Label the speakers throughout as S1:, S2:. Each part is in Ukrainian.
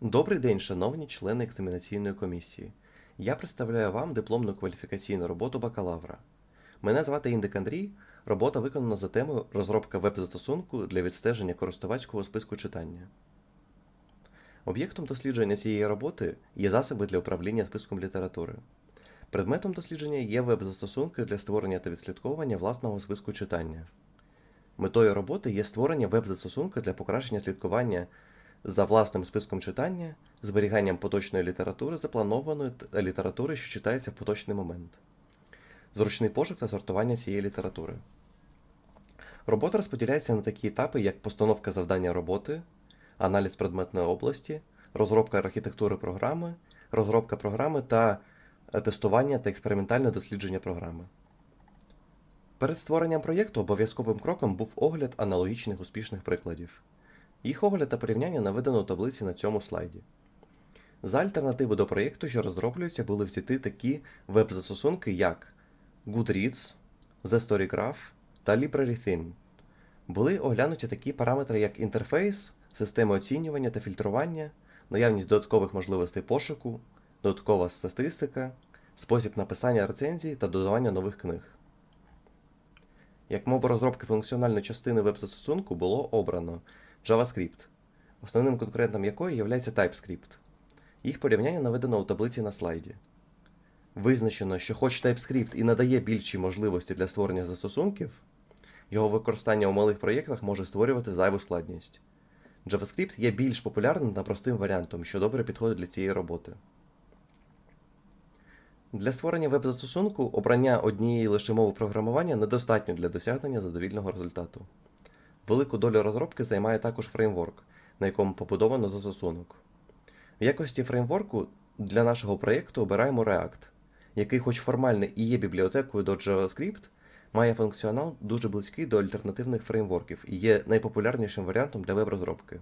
S1: Добрий день, шановні члени екзаменаційної комісії. Я представляю вам дипломну кваліфікаційну роботу бакалавра. Мене звати Індик Андрій. Робота виконана за темою розробка веб-застосунку для відстеження користувацького списку читання. Об'єктом дослідження цієї роботи є засоби для управління списком літератури. Предметом дослідження є веб-застосунки для створення та відслідковування власного списку читання. Метою роботи є створення веб-застосунку для покращення слідкування за власним списком читання, зберіганням поточної літератури, запланованої літератури, що читається в поточний момент, зручний пошук та сортування цієї літератури. Робота розподіляється на такі етапи, як постановка завдання роботи, аналіз предметної області, розробка архітектури програми, розробка програми та е, тестування та експериментальне дослідження програми. Перед створенням проєкту обов'язковим кроком був огляд аналогічних успішних прикладів. Їх огляд та порівняння наведено у таблиці на цьому слайді. За альтернативи до проєкту, що розроблюються, були взяті такі веб-застосунки, як Goodreads, The Storygraph та LibraryThin. Були оглянуті такі параметри, як інтерфейс, система оцінювання та фільтрування, наявність додаткових можливостей пошуку, додаткова статистика, спосіб написання рецензій та додавання нових книг. Як мову розробки функціональної частини веб-застосунку було обрано JavaScript, основним конкурентом якої є TypeScript. Їх порівняння наведено у таблиці на слайді. Визначено, що хоч TypeScript і надає більші можливості для створення застосунків, його використання у малих проєктах може створювати зайву складність. JavaScript є більш популярним та простим варіантом, що добре підходить для цієї роботи. Для створення веб-застосунку обрання однієї лише мови програмування недостатньо для досягнення задовільного результату. Велику долю розробки займає також фреймворк, на якому побудовано застосунок. В якості фреймворку для нашого проєкту обираємо React, який, хоч формально і є бібліотекою до JavaScript, має функціонал дуже близький до альтернативних фреймворків і є найпопулярнішим варіантом для веб-розробки.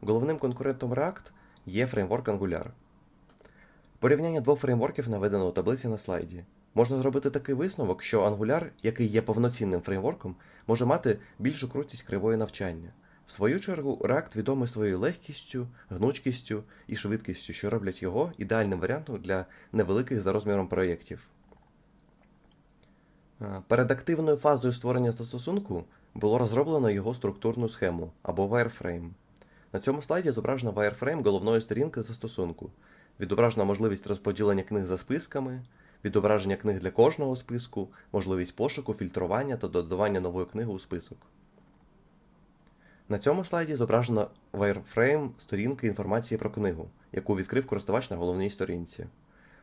S1: Головним конкурентом React є фреймворк Angular. Порівняння двох фреймворків наведено у таблиці на слайді. Можна зробити такий висновок, що Angular, який є повноцінним фреймворком, може мати більшу крутість кривої навчання. В свою чергу, React відомий своєю легкістю, гнучкістю і швидкістю, що роблять його ідеальним варіантом для невеликих за розміром проєктів. Перед активною фазою створення застосунку було розроблено його структурну схему або wireframe. На цьому слайді зображено wireframe головної сторінки застосунку. Відображена можливість розподілення книг за списками, відображення книг для кожного списку, можливість пошуку, фільтрування та додавання нової книги у список. На цьому слайді зображено wireframe сторінки інформації про книгу, яку відкрив користувач на головній сторінці.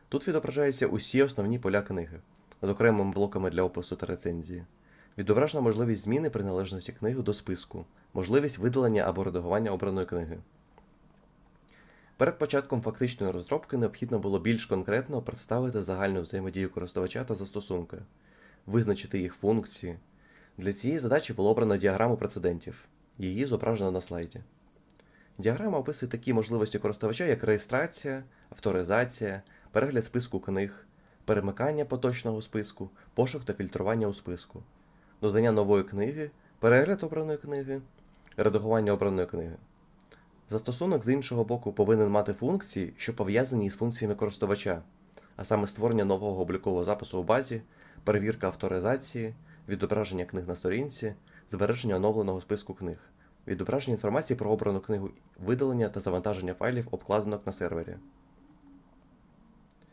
S1: Тут відображаються усі основні поля книги з окремими блоками для опису та рецензії. Відображена можливість зміни приналежності книги до списку, можливість видалення або редагування обраної книги. Перед початком фактичної розробки необхідно було більш конкретно представити загальну взаємодію користувача та застосунка, визначити їх функції. Для цієї задачі було обрано діаграму прецедентів. Її зображено на слайді. Діаграма описує такі можливості користувача, як реєстрація, авторизація, перегляд списку книг, перемикання поточного списку, пошук та фільтрування у списку, додання нової книги, перегляд обраної книги, редагування обраної книги. Застосунок з іншого боку повинен мати функції, що пов'язані із функціями користувача, а саме створення нового облікового запису у базі, перевірка авторизації, відображення книг на сторінці, збереження оновленого списку книг, відображення інформації про обрану книгу, видалення та завантаження файлів обкладинок на сервері.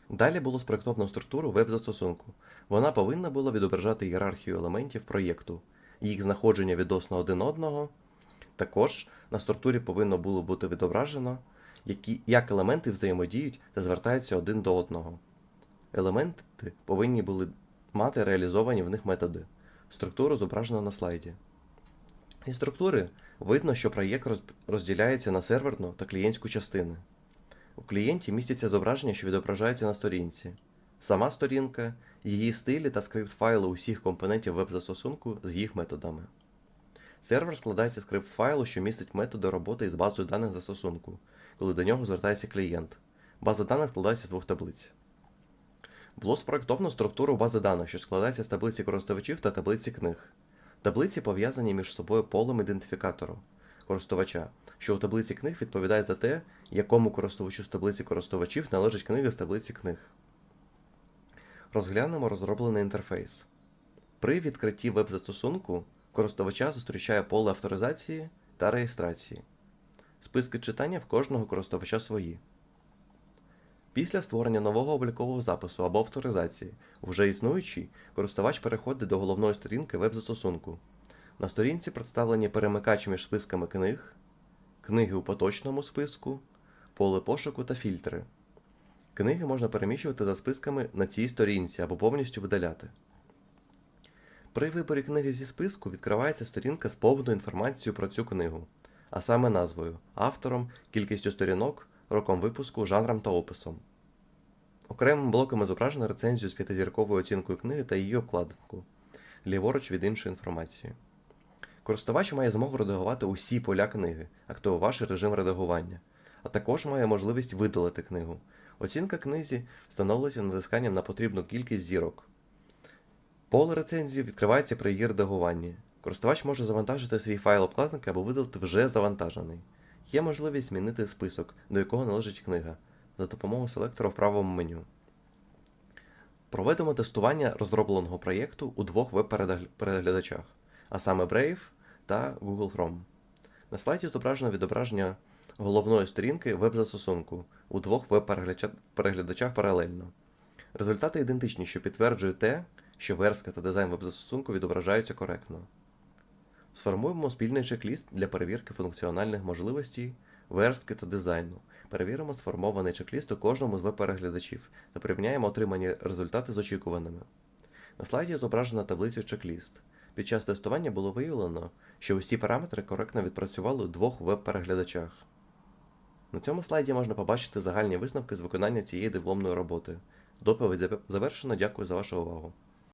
S1: Далі було спроєктовано структуру веб-застосунку. Вона повинна була відображати ієрархію елементів проєкту, їх знаходження відносно один одного. Також на структурі повинно було бути відображено, які, як елементи взаємодіють та звертаються один до одного. Елементи повинні були мати реалізовані в них методи. Структуру зображено на слайді. Зі структури видно, що проєкт розділяється на серверну та клієнтську частини. У клієнті містяться зображення, що відображаються на сторінці. Сама сторінка, її стилі та скрипт-файли усіх компонентів веб-застосунку з їх методами. Сервер складається з скрипт-файлу, що містить методи роботи із базою даних застосунку, коли до нього звертається клієнт. База даних складається з двох таблиць. Було спроєктовано структуру бази даних, що складається з таблиці користувачів та таблиці книг. Таблиці пов'язані між собою полем ідентифікатору користувача, що у таблиці книг відповідає за те, якому користувачу з таблиці користувачів належить книга з таблиці книг. Розглянемо розроблений інтерфейс. При відкритті веб-застосунку користувача зустрічає поле авторизації та реєстрації. Списки читання в кожного користувача свої. Після створення нового облікового запису або авторизації, вже існуючий, користувач переходить до головної сторінки веб-застосунку. На сторінці представлені перемикач між списками книг, книги у поточному списку, поле пошуку та фільтри. Книги можна переміщувати за списками на цій сторінці або повністю видаляти. При виборі книги зі списку відкривається сторінка з повною інформацією про цю книгу, а саме назвою, автором, кількістю сторінок, роком випуску, жанром та описом. Окремим блоком зображено рецензію з п'ятизірковою оцінкою книги та її обкладинку, ліворуч від іншої інформації. Користувач має змогу редагувати усі поля книги, активувавши режим редагування, а також має можливість видалити книгу. Оцінка книзі встановлюється натисканням на потрібну кількість зірок. Поле рецензії відкривається при її редагуванні. Користувач може завантажити свій файл обкладинки або видалити вже завантажений. Є можливість змінити список, до якого належить книга, за допомогою селектора в правому меню. Проведемо тестування розробленого проєкту у двох веб-переглядачах, а саме Brave та Google Chrome. На слайді зображено відображення головної сторінки веб-застосунку у двох веб-переглядачах паралельно. Результати ідентичні, що підтверджує те, що верстка та дизайн веб-застосунку відображаються коректно. Сформуємо спільний чек-ліст для перевірки функціональних можливостей, верстки та дизайну. Перевіримо сформований чек-ліст у кожному з веб-переглядачів та порівняємо отримані результати з очікуваними. На слайді зображена таблиця чек-ліст. Під час тестування було виявлено, що усі параметри коректно відпрацювали у двох веб-переглядачах. На цьому слайді можна побачити загальні висновки з виконання цієї дипломної роботи. Доповідь завершено. Дякую за вашу увагу.